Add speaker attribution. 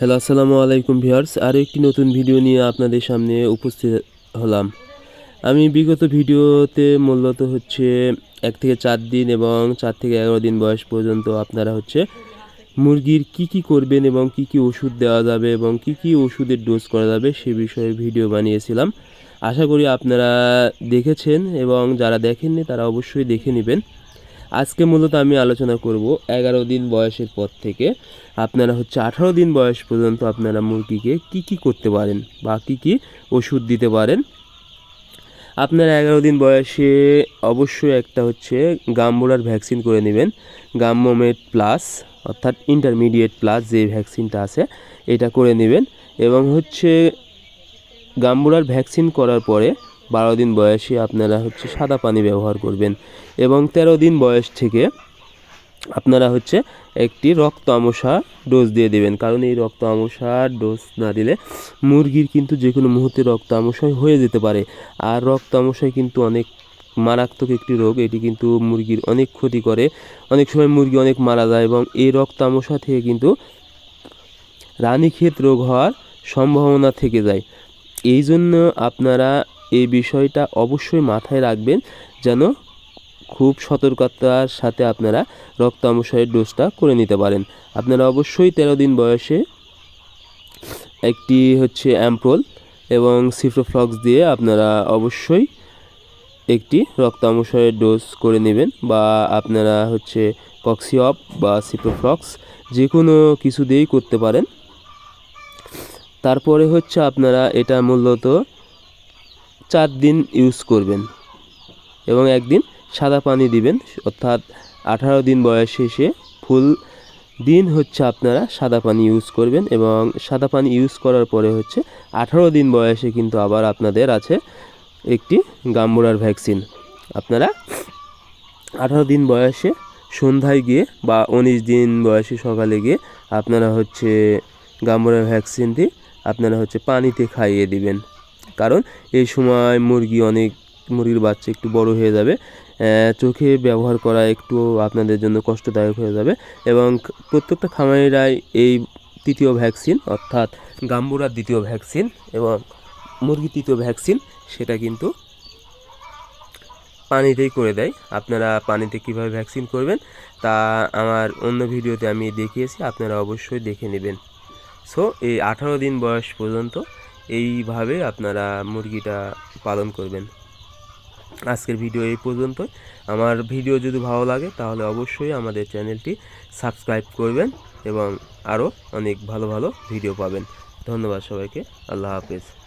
Speaker 1: Hello, আসসালামু আলাইকুম viewers. আরও একটি নতুন ভিডিও নিয়ে আপনাদের সামনে উপস্থিত হলাম। আমি বিগত ভিডিওতে মূলত হচ্ছে এক থেকে চার দিন এবং চার থেকে এগারো দিন বয়স পর্যন্ত আপনারা হচ্ছে মুরগির কি কি করবেন এবং কি কি ওষুধ দেওয়া যাবে এবং কি কি ওষুধের ডোজ করা যাবে সে বিষয়ে ভিডিও বানিয়েছিলাম। আশা করি আপনারা দেখেছেন এবং যারা দেখেননি তারা অবশ্যই দেখে নেবেন। আজকে মূলত আমি আলোচনা করব এগারো দিন বয়সের পর থেকে। আপনারা হচ্ছে আঠারো দিন বয়স পর্যন্ত আপনারা মুরগিকে কি কি করতে পারেন বা কি কি ওষুধ দিতে পারেন। আপনারা এগারো দিন বয়সে অবশ্যই একটা হচ্ছে গাম্বুলার ভ্যাকসিন করে নেবেন। গাম্মোমেট প্লাস অর্থাৎ ইন্টারমিডিয়েট প্লাস যে ভ্যাকসিনটা আছে, এটা করে নেবেন। এবং হচ্ছে গাম্বুলার ভ্যাকসিন করার পরে বারো দিন বয়সে আপনারা হচ্ছে সাদা পানি ব্যবহার করবেন এবং তেরো দিন বয়স থেকে আপনারা হচ্ছে একটি রক্ত আমশা ডোজ দিয়ে দেবেন। কারণ এই রক্ত আমশার ডোজ না দিলে মুরগির কিন্তু যে কোনো মুহূর্তে রক্ত আমশায় হয়ে যেতে পারে। আর রক্ত আমশায় কিন্তু অনেক মারাত্মক একটি রোগ, এটি কিন্তু মুরগির অনেক ক্ষতি করে। অনেক সময় মুরগি অনেক মারা যায় এবং এই রক্ত আমশা থেকে কিন্তু রানীক্ষেত রোগ হওয়ার সম্ভাবনা থেকে যায়। এই জন্য আপনারা এই বিষয়টা অবশ্যই মাথায় রাখবেন যেন খুব সতর্কতার সাথে আপনারা রক্ত আমশয়ের ডোজটা করে নিতে পারেন। আপনারা অবশ্যই তেরো দিন বয়সে একটি হচ্ছে অ্যাম্প্রোল এবং সিফ্রোফ্লক্স দিয়ে আপনারা অবশ্যই একটি রক্ত আমশয়ের ডোজ করে নেবেন বা আপনারা হচ্ছে কক্সিঅপ বা সিপ্রোফ্লক্স যে কোনো কিছু দিয়েই করতে পারেন। তারপরে হচ্ছে আপনারা এটা মূলত চার দিন ইউজ করবেন এবং একদিন সাদা পানি দিবেন, অর্থাৎ আঠারো দিন বয়স শেষে ফুল দিন হচ্ছে আপনারা সাদা পানি ইউজ করবেন এবং সাদা পানি ইউজ করার পরে হচ্ছে আঠারো দিন বয়সে কিন্তু আবার আপনাদের আছে একটি গাম্বুরার ভ্যাকসিন আপনারা আঠারো দিন বয়সে সন্ধ্যায় গিয়ে বা উনিশ দিন বয়সে সকালে গিয়ে আপনারা হচ্ছে গাম্বুরার ভ্যাকসিনটি আপনারা হচ্ছে পানিতে খাইয়ে দিবেন। কারণ এই সময় মুরগি অনেক, মুরগির বাচ্চা একটু বড় হয়ে যাবে চোখে ব্যবহার করা একটু আপনাদের জন্য কষ্টদায়ক হয়ে যাবে এবং প্রত্যেকটা খামারিরাই এই তৃতীয় ভ্যাকসিন অর্থাৎ গাম্বুরার দ্বিতীয় ভ্যাকসিন এবং মুরগির তৃতীয় ভ্যাকসিন সেটা কিন্তু পানিতেই করে দেয়। আপনারা পানিতে কীভাবে ভ্যাকসিন করবেন তা আমার অন্য ভিডিওতে আমি দেখিয়েছি, আপনারা অবশ্যই দেখে নেবেন। সো এই আঠারো দিন বয়স পর্যন্ত এইভাবে আপনারা মুরগিটা পালন করবেন। আজকের ভিডিও এই পর্যন্ত আমার ভিডিও যদি ভালো লাগে, তাহলে অবশ্যই আমাদের চ্যানেলটি সাবস্ক্রাইব করবেন এবং আরও অনেক ভালো ভালো ভিডিও পাবেন। ধন্যবাদ সবাইকে। আল্লাহ হাফেজ।